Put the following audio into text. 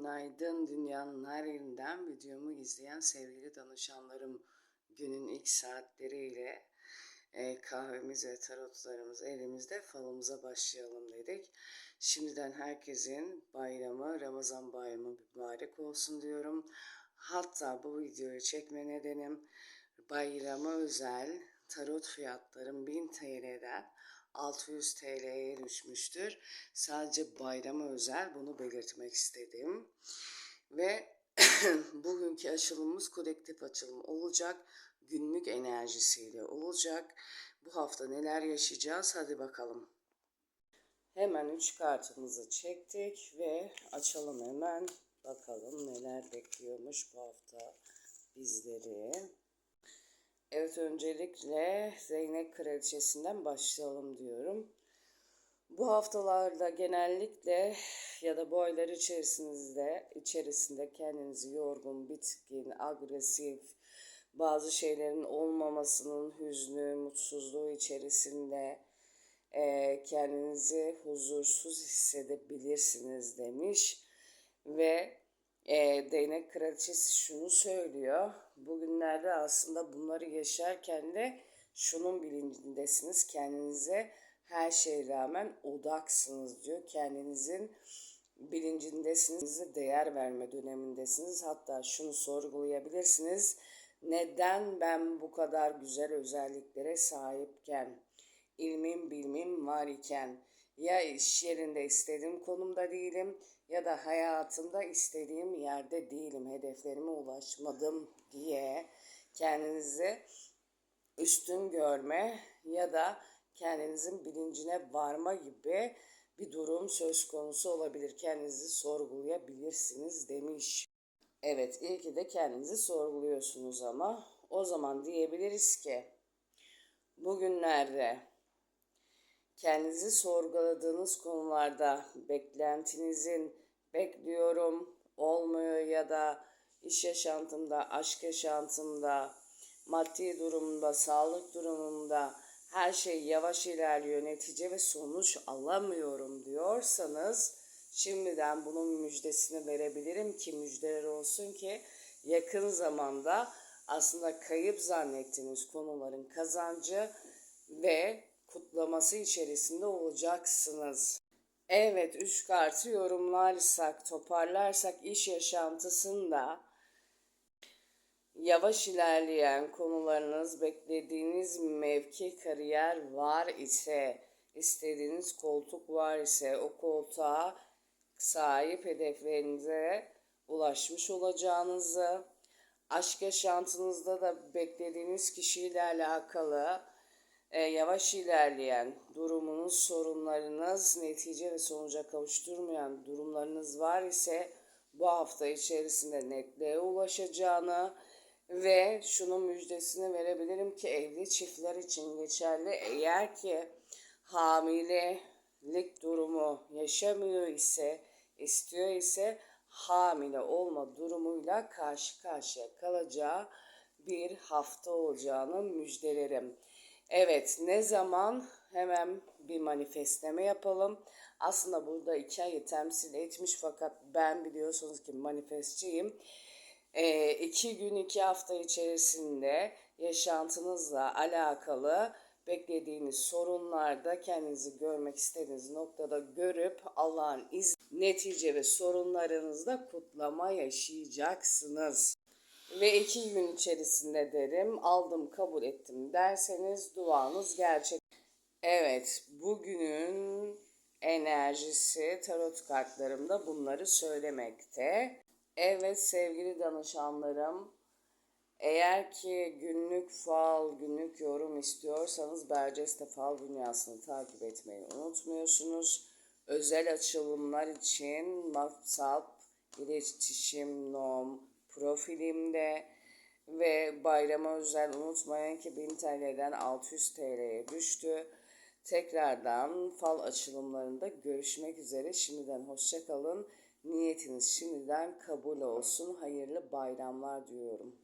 Günaydın dünyanın her yerinden videomu izleyen sevgili danışanlarım. Günün ilk saatleriyle e, kahvemiz ve tarotlarımız elimizde falımıza başlayalım dedik. Şimdiden herkesin bayramı, Ramazan bayramı mübarek olsun diyorum. Hatta bu videoyu çekme nedenim bayrama özel tarot fiyatlarım 1000 TL'den 600 TL'ye düşmüştür. Sadece bayrama özel bunu belirtmek istedim. Ve bugünkü açılımımız kolektif açılım olacak. Günlük enerjisiyle olacak. Bu hafta neler yaşayacağız? Hadi bakalım. Hemen 3 kartımızı çektik ve açalım hemen. Bakalım neler bekliyormuş bu hafta bizleri. Evet öncelikle Zeynep Kraliçesi'nden başlayalım diyorum. Bu haftalarda genellikle ya da bu aylar içerisinde içerisinde kendinizi yorgun, bitkin, agresif, bazı şeylerin olmamasının hüznü, mutsuzluğu içerisinde e, kendinizi huzursuz hissedebilirsiniz demiş ve e, değnek kraliçesi şunu söylüyor. Bugünlerde aslında bunları yaşarken de şunun bilincindesiniz. Kendinize her şeye rağmen odaksınız diyor. Kendinizin bilincindesiniz. Değer verme dönemindesiniz. Hatta şunu sorgulayabilirsiniz. Neden ben bu kadar güzel özelliklere sahipken, ilmim bilmim var iken, ya iş yerinde istediğim konumda değilim ya da hayatımda istediğim yerde değilim, hedeflerime ulaşmadım diye kendinizi üstün görme ya da kendinizin bilincine varma gibi bir durum söz konusu olabilir. Kendinizi sorgulayabilirsiniz demiş. Evet, iyi ki de kendinizi sorguluyorsunuz ama o zaman diyebiliriz ki bugünlerde kendinizi sorguladığınız konularda beklentinizin bekliyorum olmuyor ya da iş yaşantımda, aşk yaşantımda, maddi durumda, sağlık durumunda her şey yavaş ilerliyor, netice ve sonuç alamıyorum diyorsanız şimdiden bunun müjdesini verebilirim ki müjdeler olsun ki yakın zamanda aslında kayıp zannettiğiniz konuların kazancı ve kutlaması içerisinde olacaksınız. Evet, üç kartı yorumlarsak, toparlarsak iş yaşantısında yavaş ilerleyen konularınız, beklediğiniz mevki, kariyer var ise, istediğiniz koltuk var ise o koltuğa sahip hedeflerinize ulaşmış olacağınızı, aşk yaşantınızda da beklediğiniz kişiyle alakalı e, yavaş ilerleyen durumunuz, sorunlarınız, netice ve sonuca kavuşturmayan durumlarınız var ise bu hafta içerisinde netliğe ulaşacağını ve şunun müjdesini verebilirim ki evli çiftler için geçerli. Eğer ki hamilelik durumu yaşamıyor ise, istiyor ise hamile olma durumuyla karşı karşıya kalacağı bir hafta olacağını müjdelerim. Evet ne zaman hemen bir manifestleme yapalım. Aslında burada iki ayı temsil etmiş fakat ben biliyorsunuz ki manifestçiyim. E, iki gün iki hafta içerisinde yaşantınızla alakalı beklediğiniz sorunlarda kendinizi görmek istediğiniz noktada görüp Allah'ın iz netice ve sorunlarınızda kutlama yaşayacaksınız ve iki gün içerisinde derim aldım kabul ettim derseniz duanız gerçek. Evet bugünün enerjisi tarot kartlarımda bunları söylemekte. Evet sevgili danışanlarım eğer ki günlük fal, günlük yorum istiyorsanız Berceste Fal Dünyası'nı takip etmeyi unutmuyorsunuz. Özel açılımlar için WhatsApp, iletişim, profilimde ve bayrama özel unutmayın ki 1000 TL'den 600 TL'ye düştü. Tekrardan fal açılımlarında görüşmek üzere. Şimdiden hoşçakalın. Niyetiniz şimdiden kabul olsun. Hayırlı bayramlar diyorum.